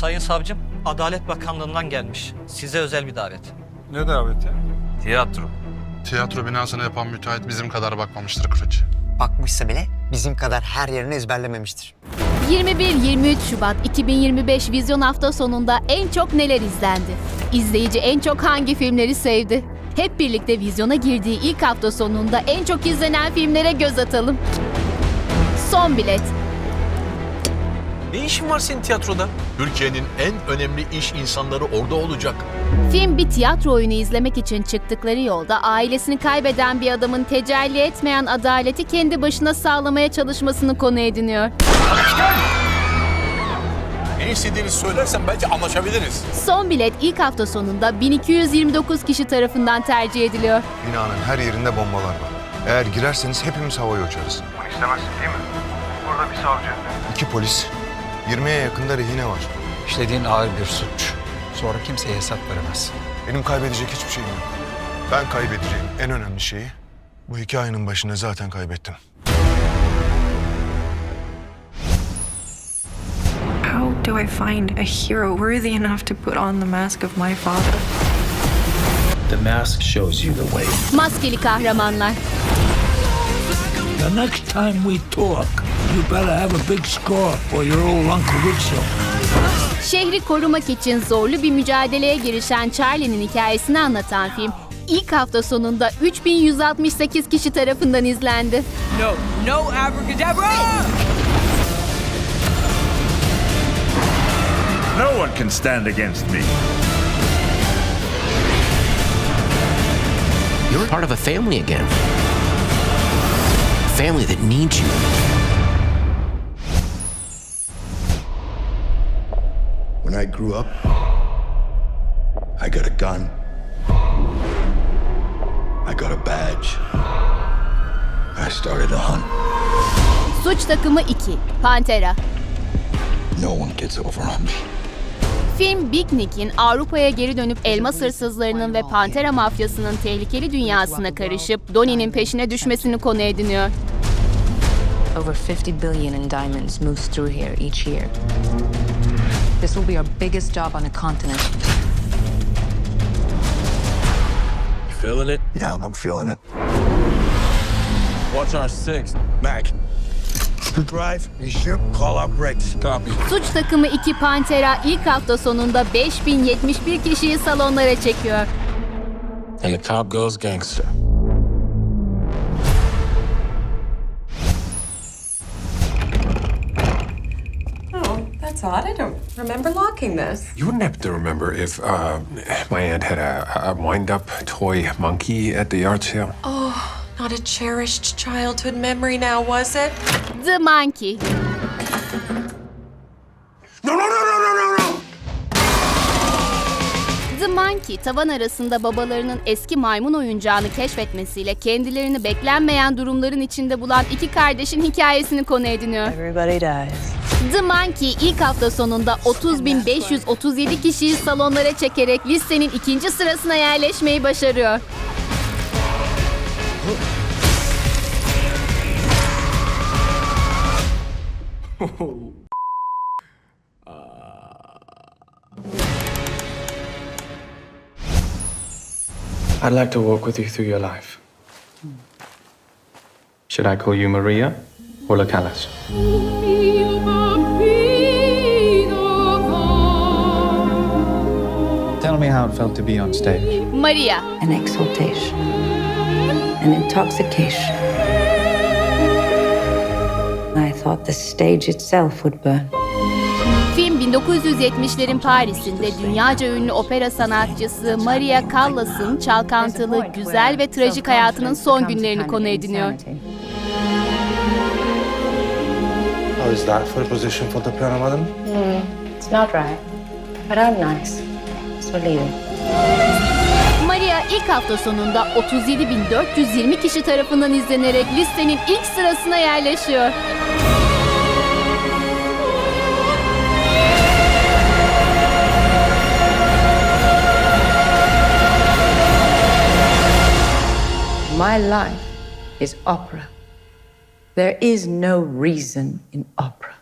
Sayın savcım, Adalet Bakanlığı'ndan gelmiş. Size özel bir davet. Ne daveti? Tiyatro. Tiyatro binasını yapan müteahhit bizim kadar bakmamıştır Kılıç. Bakmışsa bile bizim kadar her yerini ezberlememiştir. 21-23 Şubat 2025 vizyon hafta sonunda en çok neler izlendi? İzleyici en çok hangi filmleri sevdi? Hep birlikte vizyona girdiği ilk hafta sonunda en çok izlenen filmlere göz atalım. Son bilet. Ne işin var senin tiyatroda? Türkiye'nin en önemli iş insanları orada olacak. Film bir tiyatro oyunu izlemek için çıktıkları yolda ailesini kaybeden bir adamın tecelli etmeyen adaleti kendi başına sağlamaya çalışmasını konu ediniyor. Ne istediğini söylersen belki anlaşabiliriz. Son bilet ilk hafta sonunda 1229 kişi tarafından tercih ediliyor. Binanın her yerinde bombalar var. Eğer girerseniz hepimiz havaya uçarız. Bunu istemezsin değil mi? Burada bir savcı. İki polis, 20'ye yakında rehine var. İşlediğin ağır bir suç. Sonra kimseye hesap veremezsin. Benim kaybedecek hiçbir şeyim yok. Ben kaybedeceğim en önemli şeyi bu hikayenin başında zaten kaybettim. How do I find a hero worthy enough to put on the mask of my father? The mask shows you the way. Maskeli kahramanlar. The next time we talk, you better have a big score for your old Uncle Rizzo. Şehri korumak için zorlu bir mücadeleye girişen Charlie'nin hikayesini anlatan film ilk hafta sonunda 3168 kişi tarafından izlendi. No, no abracadabra! No one can stand against me. You're part of a family again. Family that needs you. When I grew up, I got a gun. I got a badge. I started a hunt. Suç Takımı 2, Pantera. No one gets over on me. Film Big Nick'in Avrupa'ya geri dönüp elmas hırsızlarının ve Pantera mafyasının tehlikeli dünyasına karışıp Donnie'nin peşine düşmesini konu ediniyor. Over 50 billion in diamonds moves through here each year. This will be our biggest job on the continent. You feeling it? Yeah, I'm feeling it. What's our sixth? Mac, drive, you should call out brakes. Copy. Suç Takımı 2 Pantera ilk hafta sonunda 5071 kişiyi salonlara çekiyor. And the cop goes gangster. That's odd. I don't remember locking this. You wouldn't happen to remember if uh, my aunt had a, a wind-up toy monkey at the yard sale? Oh, not a cherished childhood memory now, was it? The Monkey. No, no, no, no, no, no, no! The Monkey, tavan arasında babalarının eski maymun oyuncağını keşfetmesiyle kendilerini beklenmeyen durumların içinde bulan iki kardeşin hikayesini konu ediniyor. Everybody dies. The Monkey ilk hafta sonunda 30.537 kişiyi salonlara çekerek listenin ikinci sırasına yerleşmeyi başarıyor. I'd like to walk with you through your life. Should I call you Maria or Lacalas? How it felt to be on stage. Maria, An exaltation. An intoxication. I thought the stage itself would burn. film 1970'lerin Paris'inde dünyaca ünlü opera sanatçısı Maria Callas'ın çalkantılı, güzel ve trajik hayatının son günlerini konu ediniyor. How is that for a position for the piano, madam? It's not right. But I'm nice. İt. Maria ilk hafta sonunda 37.420 kişi tarafından izlenerek listenin ilk sırasına yerleşiyor. My life is opera. There is no reason in opera.